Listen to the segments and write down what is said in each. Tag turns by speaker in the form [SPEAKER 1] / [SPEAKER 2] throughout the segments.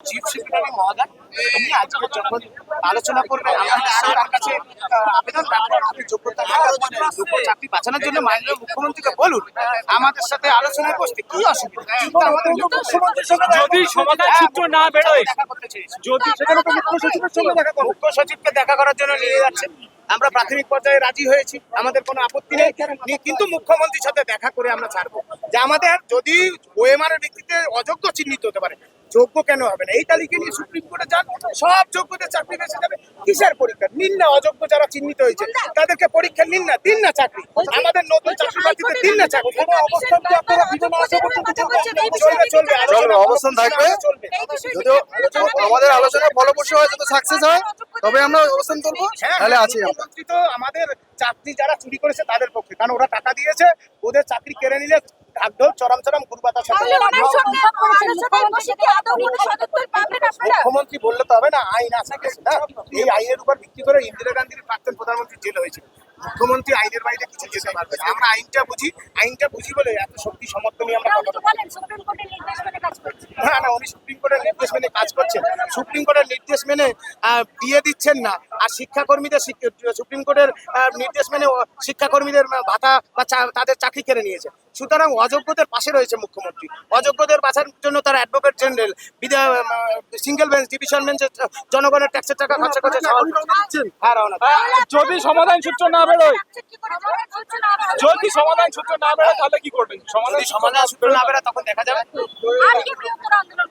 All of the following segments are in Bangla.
[SPEAKER 1] চিফ সেক্রেটারি মহোদয় উনি আজকে যখন আলোচনা করবেন কাছে আবেদন রাখবেন আপনি যোগ্যতা যোগ্য চাকরি বাঁচানোর জন্য মাননীয় মুখ্যমন্ত্রীকে বলুন আমাদের সাথে আলোচনায় বসতে কি অসুবিধা?
[SPEAKER 2] যদি সমাধান সূত্র না বেরোয়
[SPEAKER 1] দেখা
[SPEAKER 2] যদি
[SPEAKER 1] সেখানে তো মুখ্য সচিবের সঙ্গে দেখা করব মুখ্য সচিবকে দেখা করার জন্য নিয়ে যাচ্ছেন আমরা প্রাথমিক পর্যায়ে রাজি হয়েছি আমাদের কোনো আপত্তি নেই। কিন্তু মুখ্যমন্ত্রীর সাথে দেখা করে আমরা ছাড়বো। যে আমাদের যদি ওএমআর এর ভিত্তিতে অযোগ্য চিহ্নিত হতে পারে যোগ্য কেন হবে না? এই তালিকা নিয়ে সুপ্রিম কোর্টে যান সব যোগ্যদের চাকরি বেঁচে যাবে। কিসের পরীক্ষা? নিন না অযোগ্য যারা চিহ্নিত হয়েছে। তাদেরকে পরীক্ষা নিন না দিন না চাকরি। আমাদের নতুন চাকরি প্রার্থীদের দিন না চাকরি। অবস্থান আপনারা দিবেন আসা পর্যন্ত চলবে চলবে
[SPEAKER 3] চলবে,
[SPEAKER 1] আলোচনা
[SPEAKER 3] অবস্থান থাকবে। যদিও আমাদের আলোচনা ফলপ্রসূ হয় সাকসেস হয় তবে আমরা অবস্থান করব। তাহলে আছি
[SPEAKER 1] আমাদের চাকরি যারা চুরি করেছে তাদের পক্ষে কারণ ওরা টাকা দিয়েছে ওদের চাকরি কেড়ে নিলে ঢাকঢোল চরম চরম গুরবাতার সাথে মুখ্যমন্ত্রী বললে তো হবে না আইন আছে না? এই আইনের উপর ভিত্তি করে ইন্দিরা গান্ধীর প্রাক্তন প্রধানমন্ত্রী জেল হয়েছিল মুখ্যমন্ত্রী আইনের বাইরে কিছু যেতে পারবে। আমরা আইনটা বুঝি আইনটা বুঝি বলে এত শক্তি সমর্থ আমরা না না উনি কোর্টের নির্দেশ মেনে কাজ করছেন সুপ্রিম কোর্টের নির্দেশ মেনে দিয়ে দিচ্ছেন না। আর শিক্ষাকর্মীদের সুপ্রিম কোর্টের নির্দেশ মেনে শিক্ষাকর্মীদের ভাতা বা তাদের চাকরি কেড়ে নিয়েছে। সুতরাং অযোগ্যদের পাশে রয়েছে মুখ্যমন্ত্রী। অযোগ্যদের বাঁচার জন্য তারা advocate general single bench division বেঞ্চে জনগণের ট্যাক্সের টাকা খরচা করছে। হ্যাঁ
[SPEAKER 2] যদি সমাধান সূত্র না বেরোয়? যদি সমাধান সূত্র না বেরোয় তাহলে কি করবেন? সমাধান
[SPEAKER 1] সমাধান সূত্র না বেরোয় তখন দেখা যাবে।
[SPEAKER 4] বৃহত্তর আন্দোলন?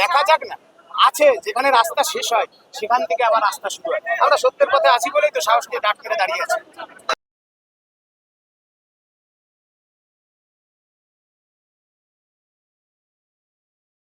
[SPEAKER 1] দেখা যাক না। আছে, যেখানে রাস্তা শেষ হয়, সেখান থেকে আবার রাস্তা শুরু হয়। আমরা সত্যের পথে আছি বলেই তো সাহস নিয়ে ডাক করে দাঁড়িয়ে আছি।